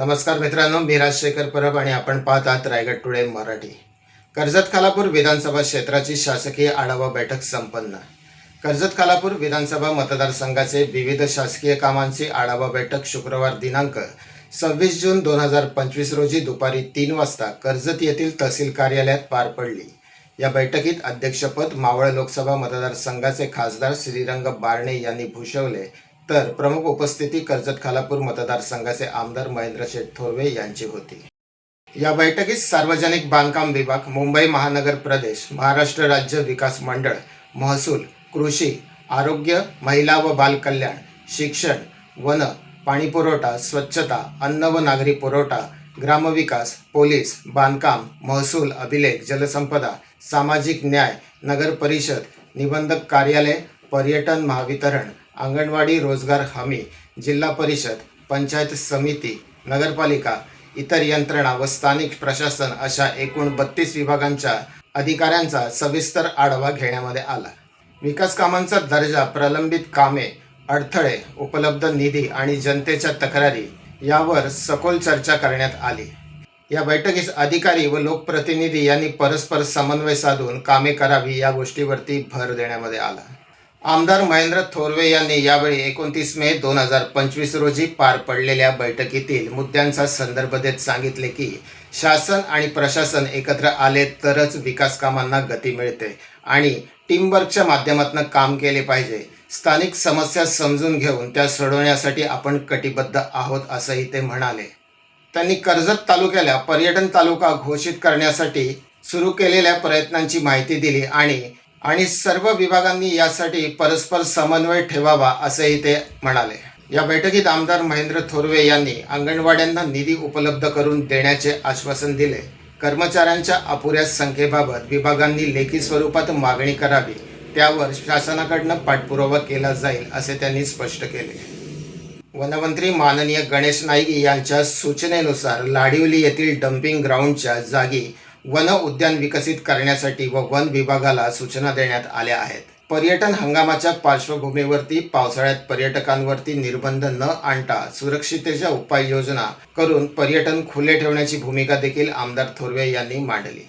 नमस्कार मित्रांनो मी राजशेखर परब आणि आपण पाहत आहात रायगड टुडे मराठी. कर्जत खालापूर विधानसभा क्षेत्राची शासकीय आढावा बैठक संपन्न. कर्जत खालापूर विधानसभा मतदारसंघाचे विविध शासकीय कामांची आढावा बैठक शुक्रवार दिनांक सव्वीस जून दोन हजार पंचवीस रोजी दुपारी तीन वाजता कर्जत येथील तहसील कार्यालयात पार पडली. या बैठकीत अध्यक्षपद मावळ लोकसभा मतदारसंघाचे खासदार श्रीरंग बारणे यांनी भूषवले. तर प्रमुख उपस्थिती कर्जत खालापूर मतदारसंघाचे आमदार महेंद्र शेठ थोरवे यांची होती. या बैठकीत सार्वजनिक बांधकाम विभाग मुंबई महानगर प्रदेश महाराष्ट्र राज्य विकास मंडळ महसूल कृषी आरोग्य महिला व बालकल्याण शिक्षण वन पाणीपुरवठा स्वच्छता अन्न व नागरी पुरवठा ग्रामविकास पोलीस बांधकाम महसूल अभिलेख जलसंपदा सामाजिक न्याय नगर परिषद निबंधक कार्यालय पर्यटन महावितरण अंगणवाडी रोजगार हमी जिल्हा परिषद पंचायत समिती नगरपालिका इतर यंत्रणा व स्थानिक प्रशासन अशा एकूण बत्तीस विभागांच्या अधिकाऱ्यांचा सविस्तर आढावा घेण्यामध्ये आला. विकास कामांचा दर्जा प्रलंबित कामे अडथळे उपलब्ध निधी आणि जनतेच्या तक्रारी यावर सखोल चर्चा करण्यात आली. या बैठकीस अधिकारी व लोकप्रतिनिधी यांनी परस्पर समन्वय साधून कामे करावी या गोष्टीवरती भर देण्यामध्ये आला. आमदार महेंद्र थोरवे यांनी यावेळी एकोणतीस मे दोन हजार पंचवीस रोजी पार पडलेल्या बैठकीतील मुद्द्यांचा संदर्भ देत सांगितले की शासन आणि प्रशासन एकत्र आले तरच विकास कामांना गती मिळते आणि टीमवर्कच्या माध्यमातून काम केले पाहिजे. स्थानिक समस्या समजून घेऊन त्या सोडवण्यासाठी आपण कटिबद्ध आहोत असंही ते म्हणाले. त्यांनी कर्जत तालुक्याला पर्यटन तालुका घोषित करण्यासाठी सुरू केलेल्या प्रयत्नांची माहिती दिली आणि आणि सर्व विभागांनी यासाठी परस्पर समन्वय ठेवावा असंही ते म्हणाले. या बैठकीत आमदार महेंद्र थोरवे यांनी अंगणवाड्यांना निधी उपलब्ध करून देण्याचे आश्वासन दिले. कर्मचाऱ्यांच्या अपुऱ्या संख्येबाबत विभागांनी लेखी स्वरूपात मागणी करावी त्यावर शासनाकडनं पाठपुरावा केला जाईल असे त्यांनी स्पष्ट केले. वनमंत्री माननीय गणेश नाईक यांच्या सूचनेनुसार लाडिवली येथील डम्पिंग ग्राउंडच्या जागी वन उद्यान विकसित करण्यासाठी व वन विभागाला सूचना देण्यात आल्या आहेत. पर्यटन हंगामाच्या पार्श्वभूमीवरती पावसाळ्यात पर्यटकांवरती निर्बंध न आणता सुरक्षितेच्या उपाययोजना करून पर्यटन खुले ठेवण्याची भूमिका देखील आमदार थोरवे यांनी मांडली.